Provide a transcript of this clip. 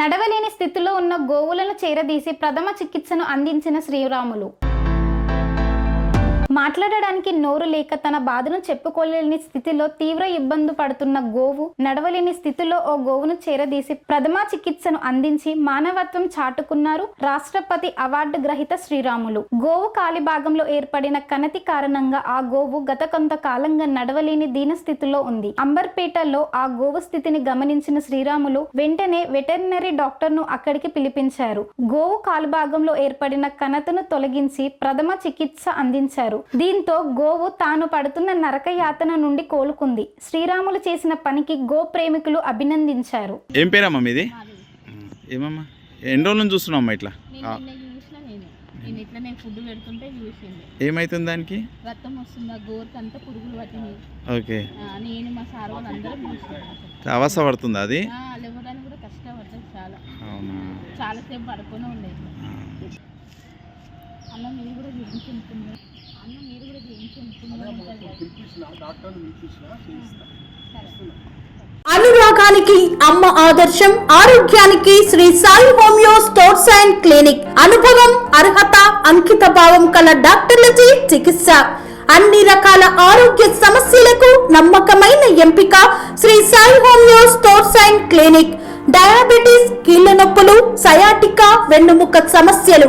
నడవలేని స్థితిలో ఉన్న గోవులను చేరదీసి ప్రథమ చికిత్సను అందించిన శ్రీరాములు. మాట్లాడడానికి నోరు లేక తన బాధను చెప్పుకోలేని స్థితిలో తీవ్ర ఇబ్బంది పడుతున్న గోవు నడవలేని స్థితిలో ఓ గోవును చేరదీసి ప్రథమ చికిత్సను అందించి మానవత్వం చాటుకున్నారు రాష్ట్రపతి అవార్డు గ్రహీత శ్రీరాములు. గోవు కాలి భాగంలో ఏర్పడిన కణతి కారణంగా ఆ గోవు గత కొంతకాలంగా నడవలేని దీన స్థితిలో ఉంది. అంబర్పేటలో ఆ గోవు స్థితిని గమనించిన శ్రీరాములు వెంటనే వెటర్నరీ డాక్టర్ను అక్కడికి పిలిపించారు. గోవు కాలు భాగంలో ఏర్పడిన కణతను తొలగించి ప్రథమ చికిత్స అందించారు. దీంతో గోవు తాను పడుతున్న నరక యాతన నుండి కోలుకుంది. శ్రీరాములు చేసిన పనికి గో ప్రేమికులు అభినందించారు. ఏం పేరమ్మా మీది? ఏమమ్మా? ఎన్ని రోజుల నుంచి చూస్తున్నావు అమ్మా ఇట్లా ఇట్లా నేను ఫుడ్ పెడుతుంటే చూసింది. ఏమైతుంది దానికి? రక్తం వస్తుంది? ఆ గోరుకి అంతా పురుగులు ఓకే. నేను మా సార్ వాళ్ళు అందరం చూసాం అవస్థ పడుతుందా అది? లేవడానికి కూడా చాలా. అవునా? చాలాసేపు పడుకొని ఉండేది. అన్న మీరు కూడా అన్న మీరు కూడా సరే. అనురాగానికి అమ్మ ఆదర్శం ఆరోగ్యానికి Shri Sai homeo stores and clinic. అనుభవం అర్హత అంకిత భావం కల డాక్టర్లచే చికిత్స. అన్ని రకాల ఆరోగ్య సమస్యలకు నమ్మకమైన ఎంపిక Shri Sai homeo stores and clinic. Diabetes కీళ్ళ నొప్పులు సయాటికా వెన్నుముక సమస్యలు